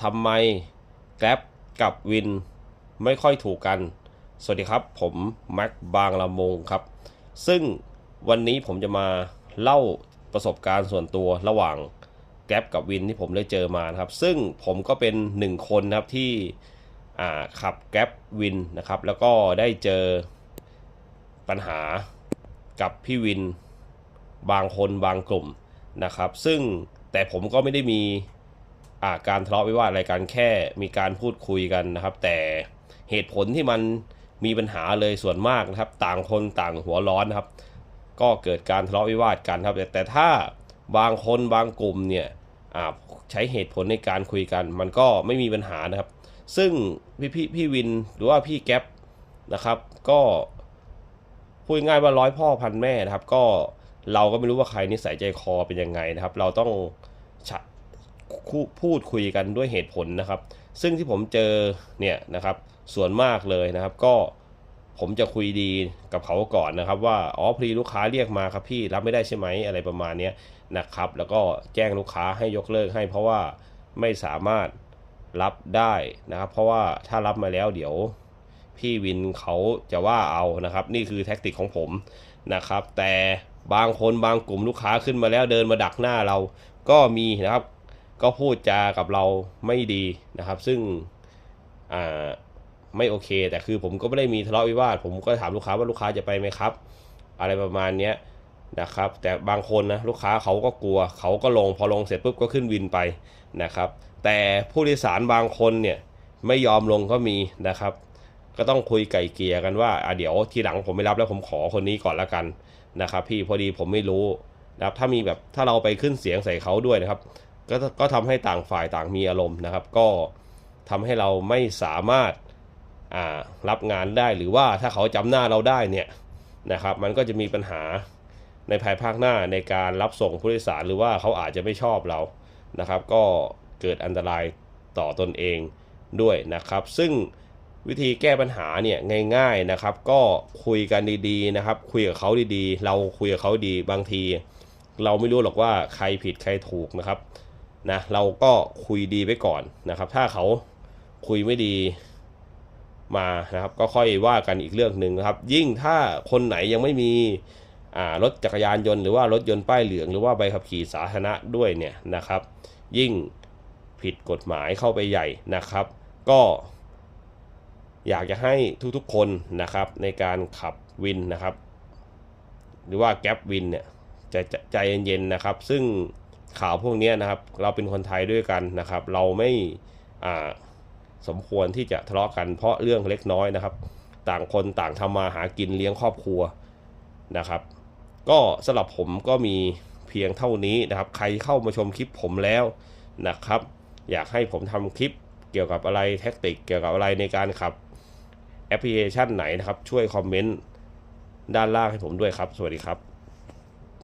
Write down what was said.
ทำไมแกร็บกับวินไม่ค่อยถูกกัน สวัสดีครับ ผมแม็กบางละมงครับ ซึ่งวันนี้ผมจะมาเล่าประสบการณ์ส่วนตัวระหว่างแกร็บกับวินที่ผมได้เจอมานะครับ ซึ่งผมก็เป็นหนึ่งคนนะครับที่ขับแกร็บวินนะครับ แล้วก็ได้เจอปัญหากับพี่วินบางคนบางกลุ่มนะครับ ซึ่งแต่ผมก็ไม่ได้มี การทะเลาะวิวาทอะไรกันแค่มีการพูดคุยกันนะครับ แต่เหตุผลที่มันมีปัญหาเลยส่วนมากนะครับ ต่างคนต่างหัวร้อนนะครับ ก็เกิดการทะเลาะวิวาทกันครับแต่แต่ถ้าบางคนบางกลุ่มเนี่ยใช้เหตุผลในการคุยกัน มันก็ไม่มีปัญหานะครับ ซึ่งพี่พี่พี่วินหรือว่าพี่แก๊ปนะครับ ก็พูดง่ายว่าร้อยพ่อพันแม่นะครับ ก็เราก็ไม่รู้ว่าใครนิสัยใจคอเป็นยังไงนะครับ เราต้องชะคู่ พูดคุยกันด้วยเหตุผลนะครับ ซึ่งที่ผมเจอเนี่ยนะครับส่วนมากเลยนะครับก็ผมจะคุยดีกับเขาก่อนนะครับ ว่าอ๋อพอดีลูกค้าเรียกมาครับพี่รับไม่ได้ใช่ไหมอะไรประมาณนี้นะครับ แล้วก็แจ้งลูกค้าให้ยกเลิกให้เพราะว่าไม่สามารถรับได้นะครับ เพราะว่าถ้ารับมาแล้วเดี๋ยวพี่วินเขาจะว่าเอานะครับ นี่คือแท็กติกของผมนะครับ แต่บางคนบางกลุ่มลูกค้าขึ้นมาแล้วเดินมาดักหน้าเราก็มีนะครับ ก็พูดจากับเราไม่ดีนะครับ ซึ่งอ่าไม่โอเค แต่คือผมก็ไม่ได้มีทะเลาะวิวาท ผมก็ถามลูกค้าว่าลูกค้าจะไปไหมครับ อะไรประมาณเนี้ยนะครับ แต่บางคนนะลูกค้าเขาก็กลัว เขาก็ลงพอลงเสร็จปุ๊บก็ขึ้นวินไปนะครับ แต่ผู้โดยสารบางคนเนี่ยไม่ยอมลงก็มีนะครับ ก็ต้องคุยไก่เกียกันว่าอะเดี๋ยวทีหลังผมไม่รับแล้วผมขอคนนี้ก่อนละกันนะครับ พี่พอดีผมไม่รู้นะครับถ้ามีแบบถ้าเราไปขึ้นเสียงใส่เขาด้วยนะครับ ก็ก็ทำให้ต่างฝ่ายต่างมีอารมณ์นะครับ ก็ทำให้เราไม่สามารถารับงานได้หรือว่าถ้าเขาจำหน้าเราได้เนี่ยนะครับ มันก็จะมีปัญหาในภายภาคหน้าในการรับส่งผู้โดยสารหรือว่าเขาอาจจะไม่ชอบเรานะครับ ก็เกิดอันตรายต่อตนเองด้วยนะครับ ซึ่งวิธีแก้ปัญหาเนี่ยง่ายๆนะครับ ก็คุยกันดีๆนะครับ คุยกับเขาดีๆ เราคุยกับเขาดีบางที เราไม่รู้หรอกว่าใครผิดใครถูกนะครับ นะเราก็คุยดีไปก่อนนะครับ ถ้าเขาคุยไม่ดีมานะครับก็ค่อยว่ากันอีกเรื่องหนึ่งนะครับ ยิ่งถ้าคนไหนยังไม่มีอ่ารถจักรยานยนต์หรือว่ารถยนต์ป้ายเหลืองหรือว่าใบขับขี่สาธารณะด้วยเนี่ยนะครับ ยิ่งผิดกฎหมายเข้าไปใหญ่นะครับ ก็ อยากจะให้ทุกๆคนนะครับในการขับวินนะครับ หรือว่าแก๊ปวินเนี่ยใจใจเย็นๆนะครับ ซึ่ง ข่าวพวกนี้นะครับ เราเป็นคนไทยด้วยกันนะครับ เราไม่สมควรที่จะทะเลาะกันเพราะเรื่องเล็กน้อยนะครับ ต่างคนต่างทำมาหากินเลี้ยงครอบครัวนะครับ ก็สำหรับผมก็มีเพียงเท่านี้นะครับ ใครเข้ามาชมคลิปผมแล้วนะครับ อยากให้ผมทำคลิปเกี่ยวกับอะไรแท็กติก เกี่ยวกับอะไรในการขับแอปพลิเคชันไหนนะครับ ช่วยคอมเมนต์ด้านล่างให้ผมด้วยครับ สวัสดีครับ